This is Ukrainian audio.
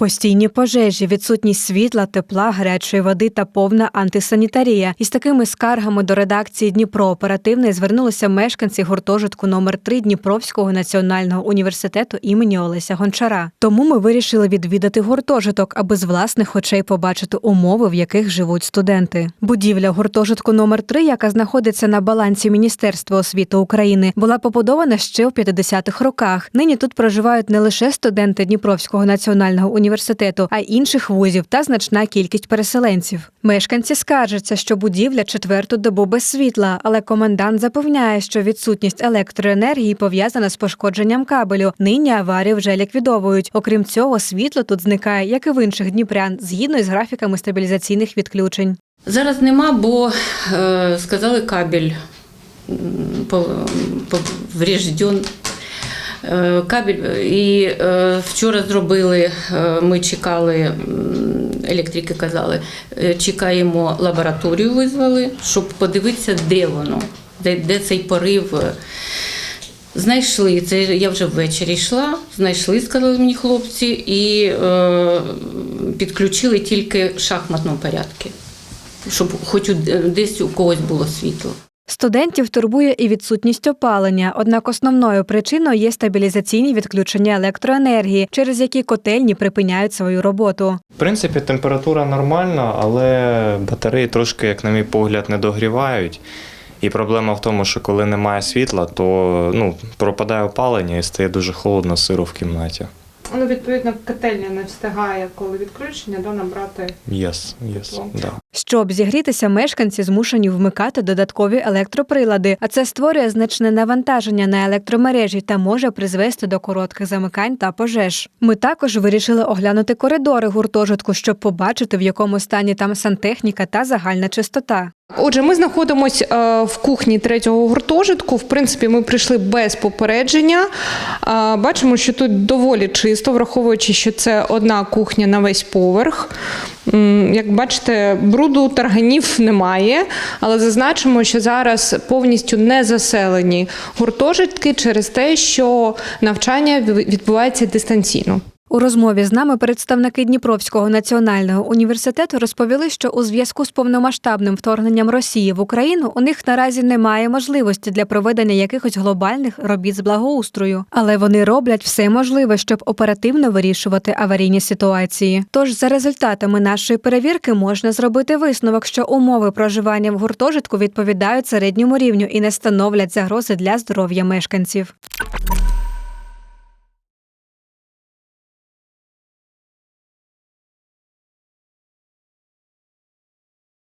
Постійні пожежі, відсутність світла, тепла, гарячої води та повна антисанітарія. Із такими скаргами до редакції Дніпро оперативне звернулися мешканці гуртожитку номер 3 Дніпровського національного університету імені Олеся Гончара. Тому ми вирішили відвідати гуртожиток, аби з власних очей побачити умови, в яких живуть студенти. Будівля гуртожитку номер 3 яка знаходиться на балансі Міністерства освіти України, була побудована ще в 50-х роках. Нині тут проживають не лише студенти Дніпровського національного університету, а інших вузів та значна кількість переселенців. Мешканці скаржаться, що будівля четверту добу без світла, але комендант запевняє, що відсутність електроенергії пов'язана з пошкодженням кабелю. Нині аварію вже ліквідовують. Окрім цього, світло тут зникає, як і в інших дніпрян, згідно із графіками стабілізаційних відключень. Зараз нема, бо е, сказали кабель поврежден. Е, Кабель і е, вчора зробили. е, Ми чекали, електрики казали, чекаємо лабораторію, визвали, щоб подивитися, де воно, де, де цей порив. Знайшли це. Я вже ввечері йшла. Знайшли, сказали мені хлопці, і е, підключили тільки шахматному порядку, щоб хоч десь у когось було світло. Студентів турбує і відсутність опалення. Однак основною причиною є стабілізаційні відключення електроенергії, через які котельні припиняють свою роботу. В принципі, температура нормальна, але батареї трошки, як на мій погляд, не догрівають. І проблема в тому, що коли немає світла, то ну, пропадає опалення і стає дуже холодно, сиро в кімнаті. Ну, відповідно, котельня не встигає, коли відключення, да, набрати. Єс, єс, Тепло. да. Щоб зігрітися, мешканці змушені вмикати додаткові електроприлади, а це створює значне навантаження на електромережі та може призвести до коротких замикань та пожеж. Ми також вирішили оглянути коридори гуртожитку, щоб побачити, в якому стані там сантехніка та загальна чистота. Отже, ми знаходимося в кухні третього гуртожитку. В принципі, ми прийшли без попередження. Е, Бачимо, що тут доволі чисто, враховуючи, що це одна кухня на весь поверх. Як бачите, бруду тарганів немає, але зазначимо, що зараз повністю не заселені гуртожитки через те, що навчання відбувається дистанційно. У розмові з нами представники Дніпровського національного університету розповіли, що у зв'язку з повномасштабним вторгненням Росії в Україну у них наразі немає можливості для проведення якихось глобальних робіт з благоустрою, але вони роблять все можливе, щоб оперативно вирішувати аварійні ситуації. Тож за результатами нашої перевірки можна зробити висновок, що умови проживання в гуртожитку відповідають середньому рівню і не становлять загрози для здоров'я мешканців.